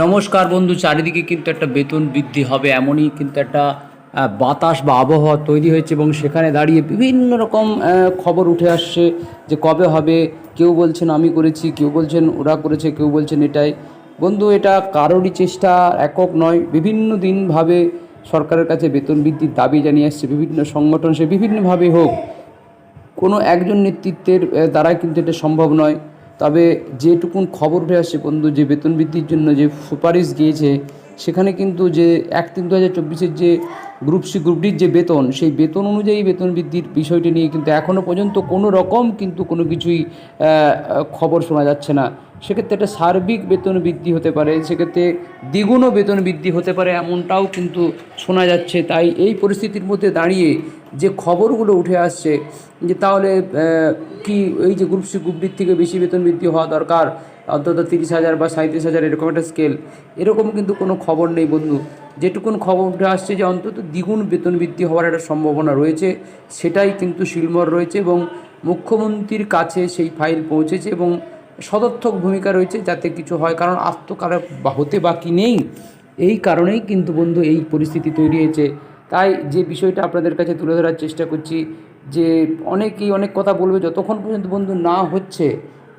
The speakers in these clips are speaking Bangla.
নমস্কার বন্ধু, চারিদিকে কিন্তু একটা বেতন বৃদ্ধি হবে এমনই কিন্তু একটা বাতাস বা আবহাওয়া তৈরি হয়েছে এবং সেখানে দাঁড়িয়ে বিভিন্ন রকম খবর উঠে আসছে যে কবে হবে, কেউ বলছেন আমি করেছি, কেউ বলছেন ওরা করেছে, কেউ বলছেন এটাই। বন্ধু, এটা কারোরই চেষ্টা একক নয়, বিভিন্ন দিনভাবে সরকারের কাছে বেতন বৃদ্ধির দাবি জানিয়ে আসছে, বিভিন্ন সংগঠন সে বিভিন্নভাবে হোক, কোনো একজন নেতৃত্বের দ্বারাই কিন্তু এটা সম্ভব নয়। তবে যেটুকুন খবর উঠে আসছে বন্ধু, যে বেতন বৃদ্ধির জন্য যে সুপারিশ গিয়েছে, সেখানে কিন্তু যে এক তিন দু হাজার চব্বিশের যে গ্রুপ সি গ্রুপ ডির যে বেতন, সেই বেতন অনুযায়ী বেতন বৃদ্ধির বিষয়টি নিয়ে কিন্তু এখনও পর্যন্ত কোনো রকম কিন্তু কোনো কিছুই খবর শোনা যাচ্ছে না। সেক্ষেত্রে একটা সার্বিক বেতন বৃদ্ধি হতে পারে, সেক্ষেত্রে দ্বিগুণও বেতন বৃদ্ধি হতে পারে এমনটাও কিন্তু শোনা যাচ্ছে। তাই এই পরিস্থিতির মধ্যে দাঁড়িয়ে যে খবরগুলো উঠে আসছে, যে তাহলে কি এই যে গ্রুপ সি গ্রুপ ডির থেকে বেশি বেতন বৃদ্ধি হওয়া দরকার, অন্তত তিরিশ হাজার বা সাঁত্রিশ হাজার এরকম একটা স্কেল এরকম কিন্তু কোনো খবর নেই বন্ধু। যেটুকুন খবর উঠে আসছে যে অন্তত দ্বিগুণ বেতন বৃদ্ধি হওয়ার একটা সম্ভাবনা রয়েছে, সেটাই কিন্তু শিলমর রয়েছে এবং মুখ্যমন্ত্রীর কাছে সেই ফাইল পৌঁছেছে এবং সদর্থক ভূমিকা রয়েছে যাতে কিছু হয়, কারণ আত্মকার হতে বাকি নেই। এই কারণেই কিন্তু বন্ধু এই পরিস্থিতি তৈরি হয়েছে। তাই যে বিষয়টা আপনাদের কাছে তুলে ধরার চেষ্টা করছি যে অনেকেই অনেক কথা বলবে, যতক্ষণ পর্যন্ত বন্ধু না হচ্ছে,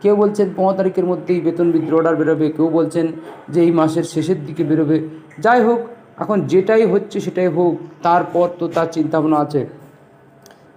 কেউ বলছেন পনেরো তারিখের মধ্যেই বেতন বৃদ্ধির অর্ডার বেরোবে, কেউ বলছেন যে এই মাসের শেষের দিকে বেরোবে। যাই হোক এখন যেটাই হচ্ছে সেটাই হোক, তারপর তো তার চিন্তাভাবনা আছে।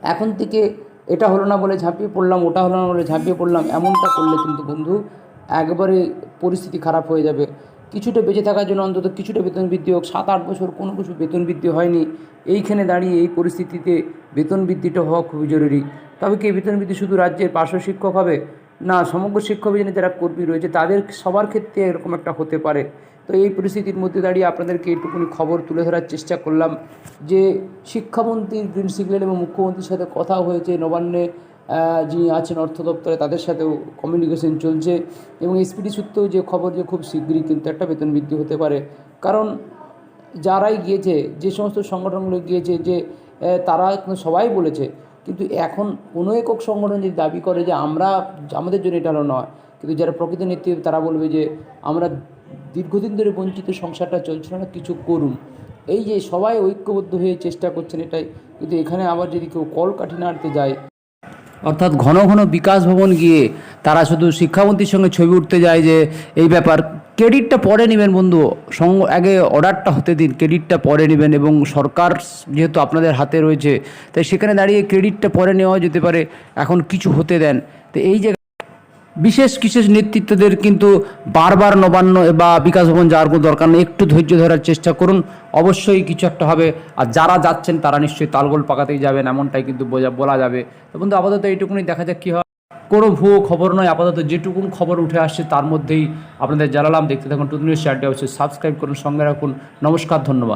এখন থেকে এটা হলো না বলে ঝাঁপিয়ে পড়লাম, ওটা হলো না বলে ঝাঁপিয়ে পড়লাম, এমনটা করলে কিন্তু বন্ধু একবারে পরিস্থিতি খারাপ হয়ে যাবে। কিছুটা বেঁচে থাকার জন্য অন্তত কিছুটা বেতন বৃদ্ধি হোক, সাত আট বছর কোনো কিছু বেতন বৃদ্ধি হয়নি। এইখানে দাঁড়িয়ে এই পরিস্থিতিতে বেতন বৃদ্ধিটা হওয়া খুবই জরুরি। তবে কি বেতন বৃদ্ধি শুধু রাজ্যের পার্শ্ব শিক্ষক হবে? না, সমগ্র শিক্ষক যারা কর্মী রয়েছে, তাদের সবার ক্ষেত্রে এরকম একটা হতে পারে। তো এই পরিস্থিতির মধ্যে দাঁড়িয়ে আপনাদেরকে এইটুকুনি খবর তুলে ধরার চেষ্টা করলাম যে শিক্ষামন্ত্রী গ্রিন সিগন্যাল এবং মুখ্যমন্ত্রীর সাথে কথা হয়েছে, নবান্নে যিনি আছেন অর্থ দপ্তরে, তাদের সাথেও কমিউনিকেশন চলছে এবং এসপিডি সূত্রেও যে খবর যে খুব শীঘ্রই কিন্তু একটা বেতন বৃদ্ধি হতে পারে। কারণ যারাই গিয়েছে, যে সমস্ত সংগঠনগুলো গিয়েছে যে তারা সবাই বলেছে, কিন্তু এখন কোনো একক সংগঠন যদি দাবি করে যে আমরা, আমাদের জন্য এটা হলো নয়, কিন্তু যারা প্রকৃত নেতৃত্ব, তারা বলবে যে আমরা দীর্ঘদিন ধরে বঞ্চিত সংসারটা চলছিল না, কিছু করুন। এই যে সবাই ঐক্যবদ্ধ হয়ে চেষ্টা করছেন এটাই, কিন্তু এখানে আবার যদি কেউ কল কাঠি নাড়তে যায়, অর্থাৎ ঘন ঘন বিকাশ ভবন গিয়ে তারা শুধু শিক্ষামন্ত্রীর সঙ্গে ছবি উঠতে যায় যে এই ব্যাপার। ক্রেডিটটা পরে নেবেন বন্ধু, সঙ্গ, আগে অর্ডারটা হতে দিন, ক্রেডিটটা পরে নেবেন এবং সরকার যেহেতু আপনাদের হাতে রয়েছে, তাই সেখানে দাঁড়িয়ে ক্রেডিটটা পরে নেওয়া যেতে পারে, এখন কিছু হতে দেন। তো এই যে বিশেষ বিশেষ নেতৃত্বদের কিন্তু বারবার নবান্ন বা বিকাশ ভবন যাওয়ার কোনো দরকার নেই। একটু ধৈর্য ধরার চেষ্টা করুন। অবশ্যই কিছু একটা হবে। আর যারা যাচ্ছেন, তারা নিশ্চয়ই তালগোল পাকাতেই যাবেন, এমনটাই কিন্তু বোঝা, বলা যাবে। তো বন্ধু, আপাতত এইটুকুনি দেখা যাক কী হয়। কোনো ভুয়ো খবর নয়। আপাতত যেটুকুন খবর উঠে আসছে, তার মধ্যেই আপনাদের জানালাম। দেখতে থাকুন টুতুনির শেয়ারটি অবশ্যই সাবস্ক্রাইব করুন, সঙ্গে রাখুন। নমস্কার, ধন্যবাদ।